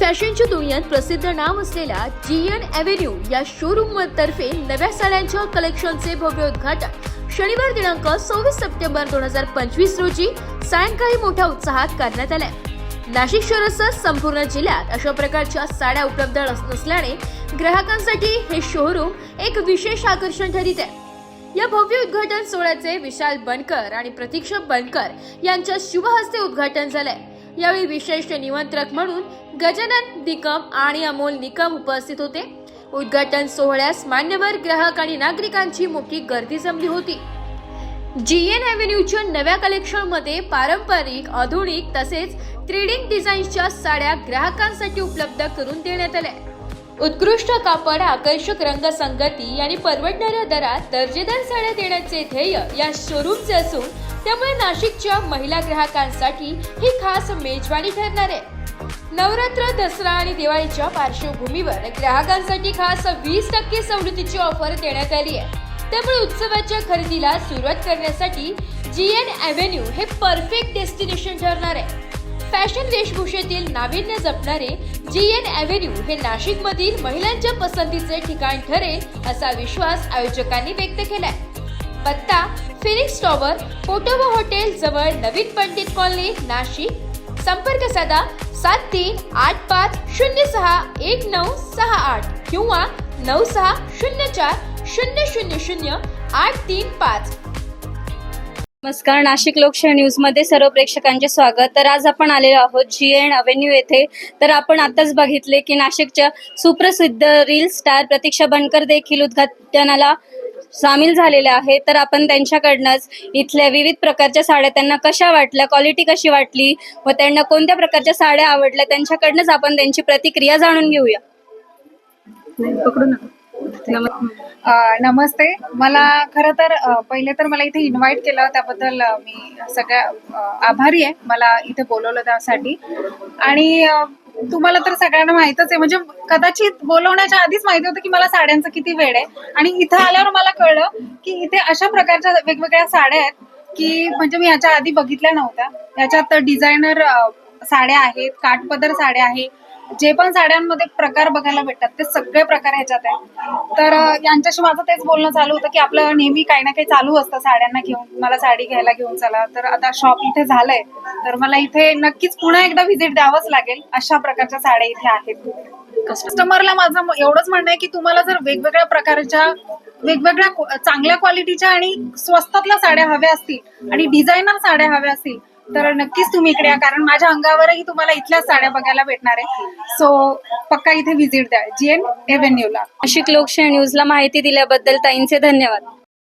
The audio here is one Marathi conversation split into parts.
फॅशनच्या दुनियेत प्रसिद्ध नाव असलेल्या जी एन एव्हेन्यू या शोरूम तर्फे नव्या साड्यांच्या कलेक्शनचे भव्य उद्घाटन. शनिवार दिनांक सव्वीस सप्टेंबर दोन हजार पंचवीस रोजी सायंकाळी मोठ्या उत्साहात करण्यात आले नाशिक शहरासह संपूर्ण जिल्ह्यात अशा प्रकारच्या साड्या उपलब्ध नसल्याने ग्राहकांसाठी हे शोरूम एक विशेष आकर्षण ठरित आहे. या भव्य उद्घाटन सोहळ्याचे विशाल बनकर आणि प्रतीक्षा बनकर यांच्या शुभहस्ते उद्घाटन झालंय. यावेळी विशेष निमंत्रक म्हणून गजानन निकम आणि अमोल निकम उपस्थित होते. उद्घाटन सोहळ्यास मान्यवर ग्राहक आणि नागरिकांची मोठी गर्दी जमली होती. जी एन अव्हेन्यूच्या नव्या कलेक्शनमध्ये पारंपरिक आधुनिक तसेच थ्रीडिंग डिझाईन्सच्या साड्या ग्राहकांसाठी उपलब्ध करून देण्यात आल्या. उत्कृष्ट कापड आकर्षक रंगसंगती आणि परवडणाऱ्या दरात दर्जेदार साड्या देण्याचे ध्येय या शोरूमचे असून त्यामुळे नाशिकच्या महिला ग्राहकांसाठी ही खास मेजवानी ठरणार आहे. नवरात्र दसरा आणि दिवाळीच्या पार्श्वभूमीवर ग्राहकांसाठी खास वीस टक्के सवलतीची ऑफर देण्यात आली आहे. त्यामुळे उत्सवाच्या खरेदीला सुरुवात करण्यासाठी जी एन अव्हेन्यू हे परफेक्ट डेस्टिनेशन ठरणार आहे. फॅशन वेशभूषेतील नाविन्य जपणारे जी एन अव्हेन्यू हे नाशिकमधील महिलांच्या पसंतीचे ठिकाण ठरेल असा विश्वास आयोजकांनी व्यक्त केलाय. पत्ता फिनिक्स टॉवर कोटोबा हॉटेल जवळ नवीन पंडित कॉलनी नाशिक. संपर्क साधा सात तीन आठ पाच शून्य सहा एक नऊ सहा आठ किंवा नऊ सहा शून्य चार शून्य शून्य शून्य आठ तीन पाच. नमस्कार नाशिक लोकशाही न्यूजमध्ये सर्व प्रेक्षकांचे स्वागत. तर आज आपण आलेलो आहोत जी एन अव्हेन्यू येथे. तर आपण आताच बघितले की नाशिकच्या सुप्रसिद्ध रील स्टार प्रतीक्षा बनकर देखील उद्घाटनाला सामील झालेले आहे. तर आपण त्यांच्याकडनंच इथल्या विविध प्रकारच्या साड्या त्यांना कशा वाटल्या क्वालिटी कशी वाटली व त्यांना कोणत्या प्रकारच्या साड्या आवडल्या त्यांच्याकडनंच आपण त्यांची प्रतिक्रिया जाणून घेऊया. अ, नमस्ते. मला खरं तर पहिले तर मला इथे इन्व्हाइट केलं. त्याबद्दल मी सगळ्या आभारी आहे. मला इथे बोलवलं त्यासाठी. आणि तुम्हाला तर सगळ्यांना माहितच आहे. म्हणजे कदाचित बोलवण्याच्या आधीच माहिती होतं की मला साड्यांचं किती वेळ आहे. आणि इथं आल्यावर मला कळलं की इथे अशा प्रकारच्या वेगवेगळ्या साड्या आहेत की म्हणजे मी याच्या आधी बघितल्या नव्हत्या. याच्यात डिझायनर साड्या आहेत काठपदर साड्या आहेत जे पण साड्यांमध्ये प्रकार बघायला भेटतात ते सगळे प्रकार ह्याच्यात आहे तर यांच्याशी माझं तेच बोलणं चालू होतं की आपलं नेहमी काही ना काही चालू असतं साड्यांना घेऊन मला साडी घ्यायला घेऊन चला. तर आता शॉप इथे झालंय. तर मला इथे नक्कीच पुन्हा एकदा व्हिजिट द्यावंच लागेल. अशा प्रकारच्या साड्या इथे आहेत. कस्टमरला माझं एवढंच म्हणणं आहे की तुम्हाला जर वेगवेगळ्या प्रकारच्या वेगवेगळ्या चांगल्या क्वालिटीच्या आणि स्वस्तातल्या साड्या हव्या असतील आणि डिझायनर साड्या हव्या असतील तर नक्कीच तुम्ही इकडे या कारण माझ्या अंगावरही तुम्हाला इथल्याच साड्या बघायला भेटणार आहे. सो पक्का इथे व्हिजिट द्या. जी एन एव्हेन्यूला नाशिक लोकशाही न्यूजला माहिती दिल्याबद्दल ताईंचे धन्यवाद.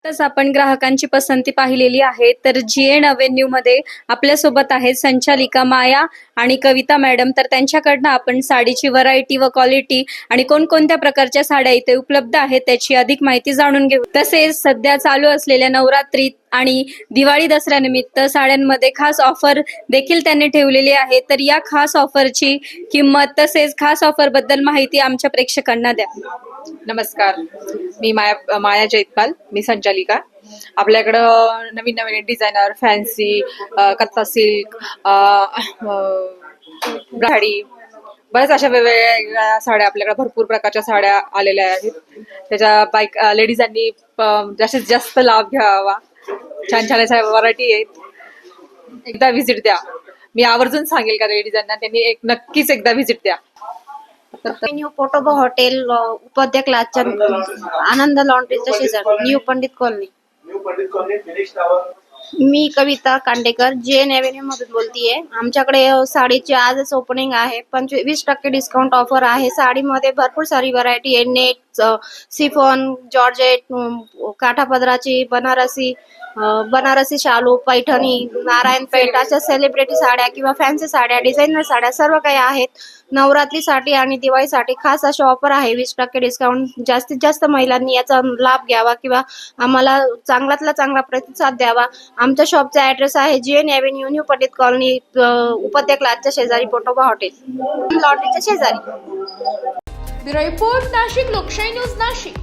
तस आपण ग्राहकांची पसंती पाहिलेली आहे तर जी एन अव्हेन्यू मध्ये आपल्यासोबत आहेत संचालिका माया आणि कविता मॅडम. तर त्यांच्याकडनं आपण साडीची व्हरायटी व क्वालिटी आणि कोणकोणत्या प्रकारच्या साड्या इथे उपलब्ध आहेत त्याची अधिक माहिती जाणून घेऊ. तसेच सध्या चालू असलेल्या नवरात्रीत आणि दिवाळी दसऱ्यानिमित्त साड्यांमध्ये खास ऑफर देखील त्यांनी ठेवलेली आहे. तर या खास ऑफरची किंमत तसेच खास ऑफरबद्दल माहिती आमच्या प्रेक्षकांना द्या. नमस्कार. मी माया माया जैतपाल. मी संचालिका. आपल्याकडं नवीन नवीन डिझायनर फॅन्सी कत्ता सिल्क ब्राडी बऱ्याच अशा वेगवेगळ्या साड्या आपल्याकडे भरपूर प्रकारच्या साड्या आलेल्या आहेत. त्याच्या बाईक लेडीजांनी जास्तीत जास्त लाभ घ्यावा. छान छान अशा व्हरायटी आहेत. एकदा व्हिजिट द्या. मी आवर्जून सांगेल का लेडीजांना त्यांनी एक नक्कीच एकदा व्हिजिट द्या. न्यू पोटोबा हॉटेल अ, उपाध्या क्लासच्या आनंद लॉन्ड्रीच्या शेजार new Pandit colony new Pandit colony Phoenix tower मी Kavita Kandekar J N avenue मधून बोलतीये. आमच्याकडे साडीची आजच ओपनिंग आहे. पंचवीस टक्के डिस्काउंट ऑफर आहे. साडीमध्ये भरपूर सारी व्हरायटी आहे. नेट सिफॉन जॉर्जेट काठापदराची बनारसी बनारसी शालू पैठणी नारायण पेठ अशा सेलिब्रिटी साड्या किंवा फॅन्सी साड्या डिझायनर साड्या सर्व काही आहेत. नवरात्रीसाठी आणि दिवाळीसाठी खास अशी ऑफर आहे. वीस टक्के डिस्काउंट जास्तीत जास्त महिलांनी याचा लाभ घ्यावा किंवा आम्हाला चांगल्यातला चांगला प्रतिसाद द्यावा. आमच्या शॉपचा ऍड्रेस आहे G N avenue new Pandit colony उपत्य क्लासच्या शेजारी पोटोबा हॉटेल लॉटरीच्या शेजारी. रिपोर्ट नाशिक लोकशाही न्यूज नाशिक.